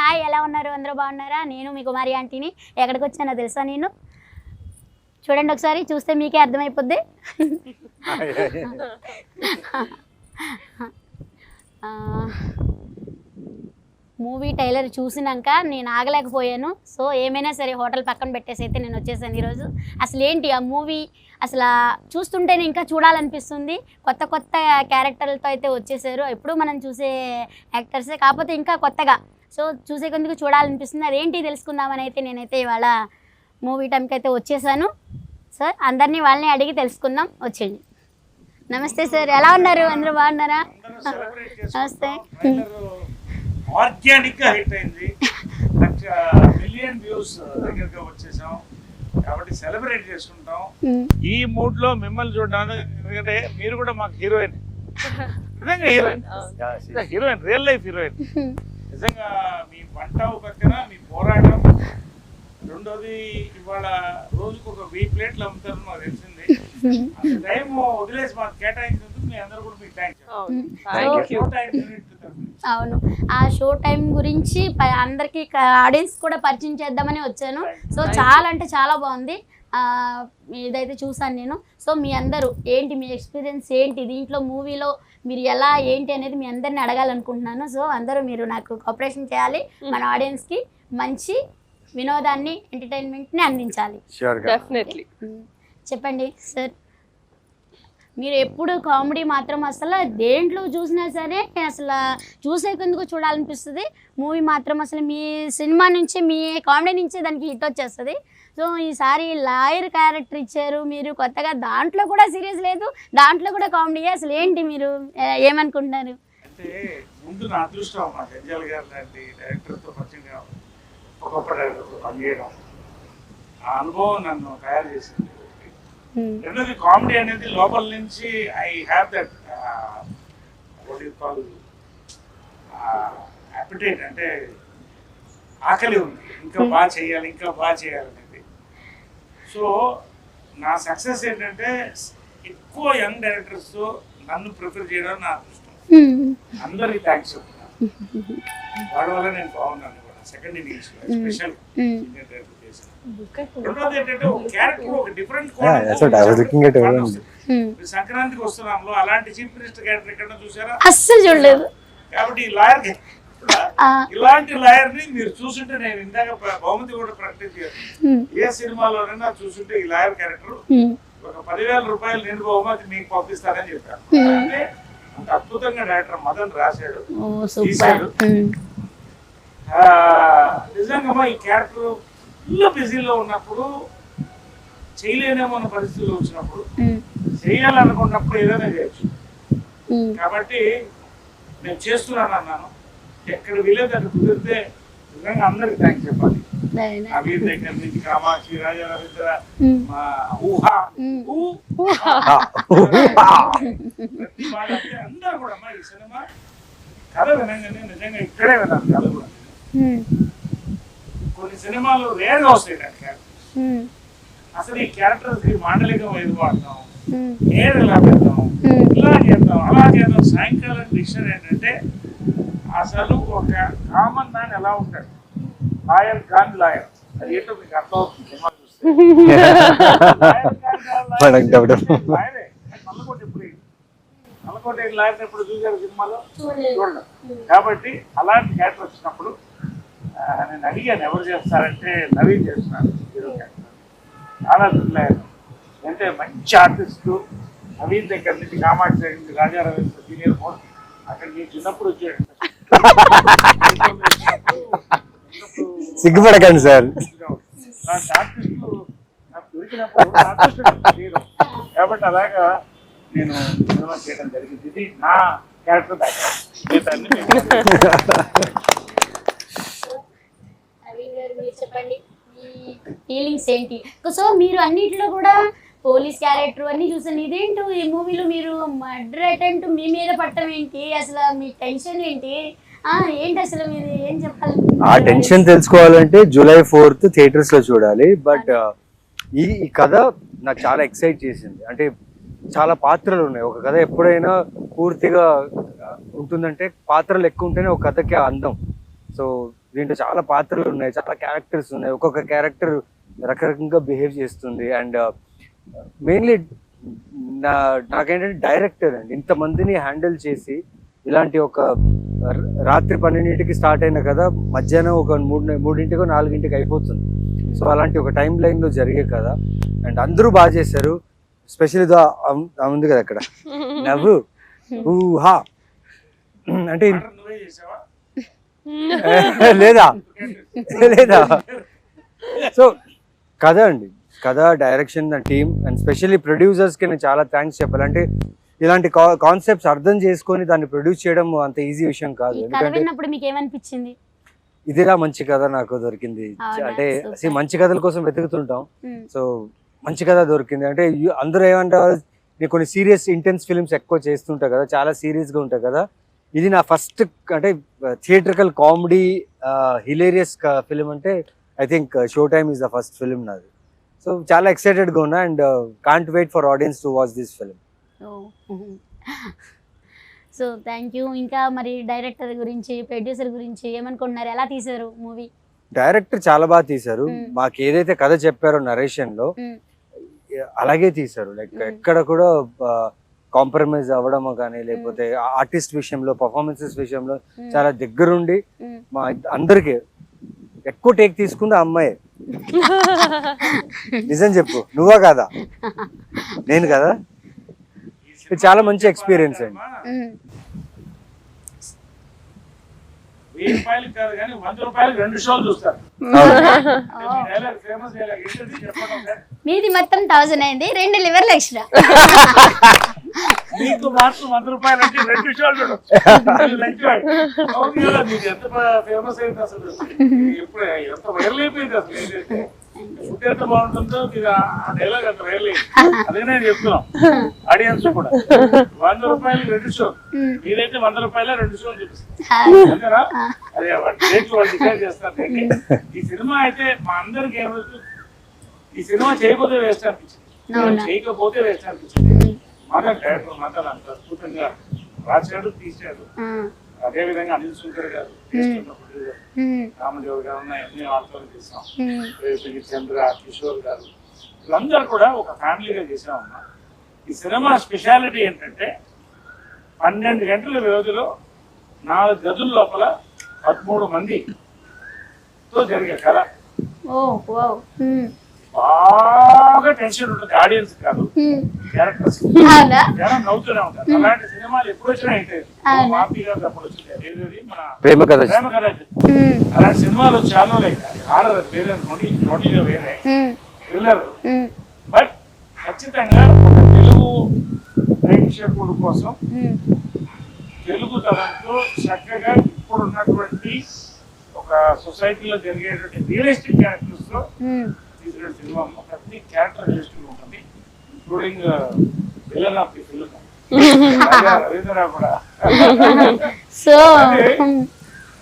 Hi ఎలా ఉన్నారు? అందరూ బాగున్నారా? నేను మీ కుమారి ఆంటీని. ఎక్కడికి వచ్చానో తెలుసా నేను? చూడండి ఒకసారి చూస్తే మీకే అర్థమైపోద్ది. మూవీ టైలర్ చూసినాక నేను ఆగలేకపోయాను. సో ఏమైనా సరే హోటల్ పక్కన పెట్టేసి అయితే నేను వచ్చేసాను ఈరోజు. అసలు ఏంటి ఆ మూవీ? అసలు చూస్తుంటేనే ఇంకా చూడాలనిపిస్తుంది. కొత్త కొత్త క్యారెక్టర్లతో అయితే వచ్చేసారు. ఎప్పుడు మనం చూసే యాక్టర్సే. కాకపోతే ఇంకా కొత్తగా సో చూసే కొందుకు చూడాలనిపిస్తుంది. అదేంటి తెలుసుకుందామని అయితే నేనైతే ఇవాళ మూవీ టైంకి అయితే వచ్చేసాను. సార్ అందరినీ వాళ్ళని అడిగి తెలుసుకుందాం. వచ్చేయండి. నమస్తే సార్. ఎలా ఉన్నారు? అందరూ బాగున్నారా? నమస్తే. ఆర్గానిక్ హిట్ అయింది. మిలియన్ వ్యూస్ దగ్గరగా వచ్చేసాం. కాబట్టి సెలబ్రేట్ చేసుకుంటాం. ఈ మూడ్లో మిమ్మల్ని చూడడానికి ఎందుకంటే మీరు కూడా మాకు హీరోయిన్ నిజంగా heroine heroine. Real life heroine. నిజంగా మీ వంట ఒక పక్కన మీ పోరాటం రెండోది ఇవాళ రోజుకు ఒక వెయ్యి ప్లేట్లు అమ్ముతారు మాకు తెలిసింది. టైం వదిలేసి మాకు కేటాయించినందుకు మీ అందరూ కూడా మీకు థ్యాంక్స్ అవును. ఆ షో టైం గురించి అందరికీ ఆడియన్స్ కూడా పరిచయం చేద్దామని వచ్చాను. సో చాలా అంటే చాలా బాగుంది. ఆ, ఇదైతే చూసాను నేను. సో మీ అందరూ ఏంటి మీ ఎక్స్పీరియన్స్ ఏంటి? దీంట్లో మూవీలో మీరు ఎలా ఏంటి అనేది మీ అందరిని అడగాలనుకుంటున్నాను. సో అందరూ మీరు నాకు కోఆపరేషన్ చేయాలి. మన ఆడియన్స్కి మంచి వినోదాన్ని ఎంటర్టైన్మెంట్ని అందించాలి. చెప్పండి సార్. మీరు ఎప్పుడు కామెడీ మాత్రం అసలు దేంట్లో చూసినా సరే అసలు చూసే కొందుకు చూడాలనిపిస్తుంది. మూవీ మాత్రం అసలు మీ సినిమా నుంచి మీ కామెడీ నుంచి దానికి హిట్ వచ్చేస్తుంది. సో ఈసారి లాయర్ క్యారెక్టర్ ఇచ్చారు మీరు. కొత్తగా దాంట్లో కూడా సీరియస్ లేదు దాంట్లో కూడా కామెడీ. అసలు ఏంటి మీరు ఏమనుకుంటున్నారు? అంటే ముందు నా అదృష్టం మా జంజాల్ గారు లాంటి డైరెక్టర్తో పరిచయం కావడం ఒక గొప్ప డైరెక్టర్తో పనిచేయడం. ఆ అనుభవం నన్ను తయారు చేసింది. రెండోది కామెడీ అనేది లోపల నుంచి I have that call appetite అంటే ఆకలి ఉంది. ఇంకా బాగా చేయాలి ఇంకా బాగా చేయాలనేది సో నా సక్సెస్ ఏంటంటే ఎక్కువ యంగ్ డైరెక్టర్స్తో నన్ను ప్రిఫర్ చేయడం నా అదృష్టం. అందరికి థ్యాంక్స్ చెప్తున్నాను వాడి వల్ల నేను బాగున్నాను కూడా. Second innings special. రెండోది ఏంటంటే ఒక క్యారెక్టర్ ఒక డిఫరెంట్. సంక్రాంతికి వస్తున్నాంలో అలాంటి చీఫ్ మినిస్టర్ క్యారెక్టర్ ఎక్కడ చూసారా అస్సలు చూడలేదు. కాబట్టి లాయర్ ఇలాంటి లాయర్ని మీరు చూసుంటే నేను ఇందాక బహుమతి కూడా ప్రకటించాను. ఏ సినిమాలోనైనా చూసుంటే ఈ లాయర్ క్యారెక్టర్. ఒక పదివేల రూపాయలు నేను బహుమతి మీకు పంపిస్తానని చెప్పాను అంటే అద్భుతంగా డైరెక్టర్ మదన్ రాశాడు తీశాడు. నిజంగా ఈ క్యారెక్టర్ ఫుల్ బిజీలో ఉన్నప్పుడు చేయలేనేమో అన్న పరిస్థితుల్లో వచ్చినప్పుడు. చేయాలనుకున్నప్పుడు ఏదైనా చేయొచ్చు. కాబట్టి నేను చేస్తున్నాను అన్నాను ఎక్కడ వీలేదు అక్కడ కుదిరితే నిజంగా అందరికి థ్యాంక్స్ చెప్పాలి వీరి దగ్గర నుంచి కామాక్షి రాజా రవీంద్ర మ్మ్. మా ఊహ మ్మ్. ఊ ప్రతి వాళ్ళకి అందరూ కూడా మా ఈ సినిమా కథ వినంగానే నిజంగా ఇక్కడే విన్నాను కథ కూడా మ్మ్. కొన్ని సినిమాలు రేగా వస్తాయి నాకు క్యారెక్టర్. అసలు ఈ క్యారెక్టర్స్కి మాండలికం ఏది వాడతాం. ఏది ఇలా పెడతాం. ఇలా చేద్దాం అలా చేద్దాం సాయంకాలం విషయం ఏంటంటే అసలు ఒక కామన్ మ్యాన్ ఎలా ఉంటాడు? లాయర్ కాన్ లాయర్ అది ఏంటో మీకు అర్థం అవుతుంది సినిమా చూస్తే. లాయర్ కాన్ లాయర్ మనకు డౌట్. లాయరే. నల్లకోట లాయర్ ఎప్పుడు చూసారు సినిమాలో? చూడండి కాబట్టి అలాంటి క్యారెక్టర్ వచ్చినప్పుడు నేను అడిగాను ఎవరు చేస్తారంటే నవీన్ చేస్తున్నారు హీరో క్యారెక్టర్ చాలా అంటే మంచి ఆర్టిస్టు నవీన్ దగ్గర నుంచి కామాక్షి దగ్గర నుంచి రాజా రవీంద్ర సీనియర్ మోస్ట్. అక్కడ నేను చిన్నప్పుడు వచ్చాడు. సిగ్గుపడకండి సార్. కాబట్టి అలాగా నేను చేయడం జరిగింది ఇది నా క్యారెక్టర్ చెప్పండి ఫీలింగ్స్ ఏంటి? సో మీరు అన్నిట్లో కూడా పోలీస్ క్యారెక్టర్ అన్ని చూసాను. ఇదేంటి ఈ మూవీలో మీరు మర్డర్ అటెంప్ట్ మీ మీద పట్టడం ఏంటి? అసలు మీ టెన్షన్ ఏంటి? ఆ ఏంటి అసలు మీరు ఏం చెప్పాలి? ఆ టెన్షన్ తెలుసుకోవాలంటే జూలై ఫోర్త్ థియేటర్స్లో చూడాలి. బట్ ఈ ఈ కథ నాకు చాలా ఎక్సైట్ చేసింది. అంటే చాలా పాత్రలు ఉన్నాయి. ఒక కథ ఎప్పుడైనా పూర్తిగా ఉంటుందంటే పాత్రలు ఎక్కువ ఉంటేనే ఒక కథకి అందం. సో దీంట్లో చాలా పాత్రలు ఉన్నాయి. చాలా క్యారెక్టర్స్ ఉన్నాయి. ఒక్కొక్క క్యారెక్టర్ రకరకంగా బిహేవ్ చేస్తుంది. అండ్ మెయిన్లీ నా నాకేంటంటే డైరెక్టర్ అండి. ఇంతమందిని హ్యాండిల్ చేసి ఇలాంటి ఒక రాత్రి పన్నెండింటికి స్టార్ట్ అయిన కదా మధ్యాహ్నం ఒక మూడు మూడింటికో నాలుగింటికి అయిపోతుంది. సో అలాంటి ఒక టైం లైన్లో జరిగే కదా. అండ్ అందరూ బాగా చేశారు. స్పెషల్ ఇదో ఉంది కదా అక్కడ. నవ్వు ఊహా. అంటే లేదా? లేదా? సో కథ అండి. కథ డైరెక్షన్ టీమ్ అండ్ స్పెషల్లీ ప్రొడ్యూసర్స్కి నేను చాలా థ్యాంక్స్ చెప్పాలి. అంటే ఇలాంటి కాన్సెప్ట్స్ అర్థం చేసుకొని దాన్ని ప్రొడ్యూస్ చేయడం అంత ఈజీ విషయం కాదు. ఎందుకంటే ఇదిరా మంచి కథ నాకు దొరికింది? అంటే మంచి కథల కోసం వెతుకుతుంటాం. సో మంచి కథ దొరికింది. అంటే అందరూ ఏమంటారు నేను కొన్ని సీరియస్ ఇంటెన్స్ ఫిల్మ్స్ ఎక్కువ చేస్తుంటా కదా చాలా సీరియస్గా ఉంటాయి కదా. ఇది నా ఫస్ట్ అంటే థియేట్రికల్ కామెడీ హిలేరియస్ ఫిలిం అంటే I think show time is the first film నాది. సో చాలా ఎక్సైటెడ్గా ఉన్నా and can't wait for audience to watch this film oh so thank you ఇంకా మరి డైరెక్టర్ గురించి ప్రొడ్యూసర్ గురించి ఏమనుకుంటున్నారు? ఎలా తీశారు మూవీ డైరెక్టర్ చాలా బాగా తీశారు. Mm. మాకు ఏదైతే కథ చెప్పారో నరేషన్లో Mm. అలాగే తీశారు. Like Mm. ఎక్కడ కూడా కాంప్రమైజ్ అవ్వడం కానీ లేకపోతే ఆర్టిస్ట్ విషయంలో పర్ఫార్మెన్సెస్ విషయంలో చాలా దగ్గరుండి మా అందరికి ఎక్కువ టేక్ తీసుకుంది ఆ అమ్మాయి. నిజం చెప్పు. నువ్వా కాదా? నేను కదా? చాలా మంచి experience అండి. మీది మొత్తం థౌసండ్ అయింది. రెండు లివర్లు ఎక్స్ట్రా నీకు మాత్రం వంద రూపాయలు అంటే రెండు షోలు చూడొచ్చు. అది మంచివాడు. అవును కదా, నీకు ఎంత ఫేమస్ అయింది అసలు? ఎప్పుడు ఎంత వైరల్ అయిపోయింది అసలు? ఏంటంటే ఫుడ్ ఎంత బాగుంటుందో మీరు ఆ డైలాగ్ అంత వైరల్ అయింది. అదే నేను చెప్తున్నాం. ఆడియన్స్ కూడా. వంద రూపాయలు రెండు షో మీరైతే వంద రూపాయల రెండు షోలు చూపిస్తారు అంతేనా? అదే వాళ్ళు డిసైడ్ చేస్తారు. ఈ సినిమా అయితే మా అందరికి ఏమవుతుంది ఈ సినిమా చేయకపోతే వేస్ట్ అనిపించింది? చేయకపోతే వేస్ట్ అనిపించింది. మన డైరెక్టర్ మాత్రం అంత అద్భుతంగా రాశాడు తీశాడు. అదే విధంగా అనిల్ శంకర్ గారు రామదేవ్ గారు ఎన్ని వాళ్ళతో చేసాం చంద్ర కిషోర్ గారు. వీళ్ళందరూ కూడా ఒక ఫ్యామిలీగా చేసామమ్మా ఈ సినిమా స్పెషాలిటీ ఏంటంటే పన్నెండు గంటల వ్యవధిలో నాలుగు గదుల లోపల పదమూడు మంది తో జరిగే ఓ బాగా టెన్షన్ ఉంటుంది. ఆడియన్స్ కాదు. క్యారెక్టర్స్ జనం నవ్వుతూనే ఉంటారు. అలాంటి సినిమాలు ఎప్పుడు వచ్చినా ప్రేమ కథ. ప్రేమ కథ అలాంటి సినిమాలు చాలా అది వేరే నోటి వేరే. థ్రిల్లర్ బట్ ఖచ్చితంగా తెలుగు ప్రేక్షకుల కోసం తెలుగు తరంతో చక్కగా ఇప్పుడు ఉన్నటువంటి ఒక సొసైటీలో జరిగేటువంటి రియలిస్టిక్ క్యారెక్టర్స్తో తీసిన సినిమా ప్రతి క్యారెక్టర్ రియలిస్టిక్ ఉంటుంది. Including villain of the film Ravindra కూడా. సో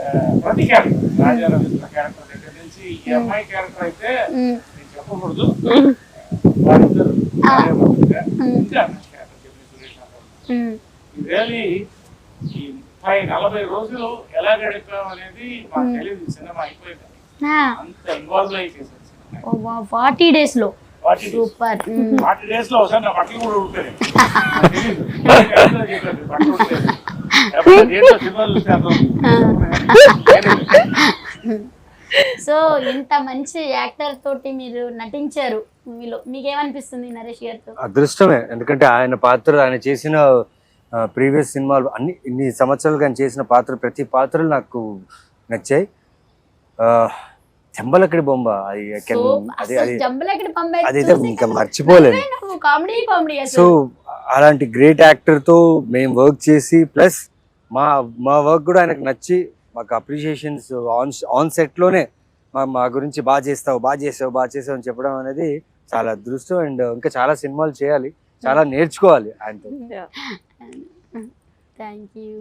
ఆ, ప్రతి క్యారెక్టర్ రాజా రవీంద్ర క్యారెక్టర్ దగ్గర నుంచి ఈ అమ్మాయి క్యారెక్టర్ అయితే నేను చెప్పకూడదు. వాళ్ళిద్దరు. రియలీ ఈ ముప్పై నలభై రోజులు ఎలా గడిపాం అనేది మాకు తెలియదు సినిమా అయిపోయింది అంత ఇన్వాల్వ్ అయి చేశారు. సినిమా ఫార్టీ డేస్లో. సూపర్. ఫార్టీ డేస్లో ఒకసారి నా బట్టలు కూడా. సో ఇంత మంచి యాక్టర్ తోటి మీరు నటించారు. మూవీలో మీకేమనిపిస్తుంది నరేష్ గారితో? అదృష్టమే. ఎందుకంటే ఆయన పాత్ర ఆయన చేసిన ప్రీవియస్ సినిమాలు అన్ని ఇన్ని సంవత్సరాలుగా ఆయన చేసిన పాత్ర ప్రతి పాత్రలు నాకు నచ్చాయి. చెంబలక్కడి బొమ్మ అది అది అదైతే ఇంకా మర్చిపోలేను. సో అలాంటి గ్రేట్ యాక్టర్తో మేము వర్క్ చేసి ప్లస్ మా మా వర్క్ కూడా ఆయనకు నచ్చి మాకు అప్రిషియేషన్స్ ఆన్ ఆన్ సెట్లోనే మా మా గురించి బాగా చేస్తావు బాగా చేసావు బాగా చేసావు అని చెప్పడం అనేది చాలా అదృష్టం. అండ్ ఇంకా చాలా సినిమాలు చేయాలి చాలా నేర్చుకోవాలి ఆయనతో. థ్యాంక్ యూ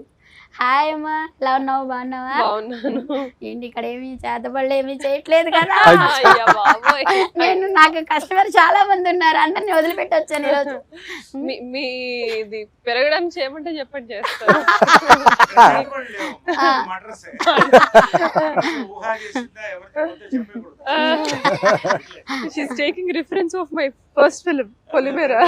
హాయ్ అమ్మా. ఎలా ఉన్నావు బాగున్నావా? బాగున్నాను. ఏంటి ఇక్కడ ఏమి చేతబడులు ఏమి చేయట్లేదు కదా? నేను నాకు కస్టమర్ చాలా మంది ఉన్నారు. అందరిని వదిలిపెట్టి వచ్చాను ఈరోజు మీ- మీ ఇది పెరగడానికి చేయమంటే చెప్పండి చేస్తాను. She's taking reference of my first film Polimera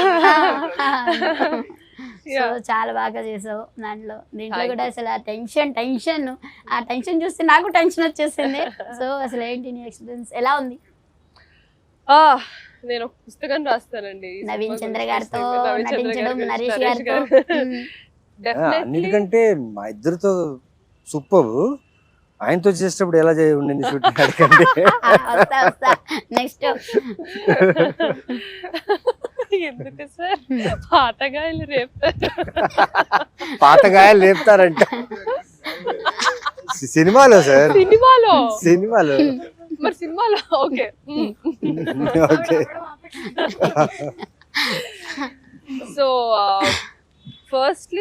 so చాలా బాగా చేసావు దాంట్లో. దీంట్లో కూడా అసలు ఆ టెన్షన్ టెన్షన్ ఆ టెన్షన్ చూస్తే నాకు టెన్షన్ వచ్చేసింది. సో అసలు ఏంటి నీ ఎక్స్పీరియన్స్ ఎలా ఉంది? నేను ఒక పుస్తకం రాస్తానండి. నవీన్ చంద్ర గారితో నవీన్ చంద్ర నటించడం నరేష్ గారితో. అన్నిటికంటే మా ఇద్దరితో సూపర్. ఆయనతో చేసేటప్పుడు ఎలా చేయ ఉండింది షూటింగ్ అడగండి. ఆ, వస్తా వస్తా. నెక్స్ట్ ఎందుకు సార్? పాతగాయలు రేపుతారు పాతగాయలు లేపుతారంట సినిమాలో సార్. సినిమాలో? సినిమాలో. మరి సినిమాలో? ఓకే. ఓకే. So firstly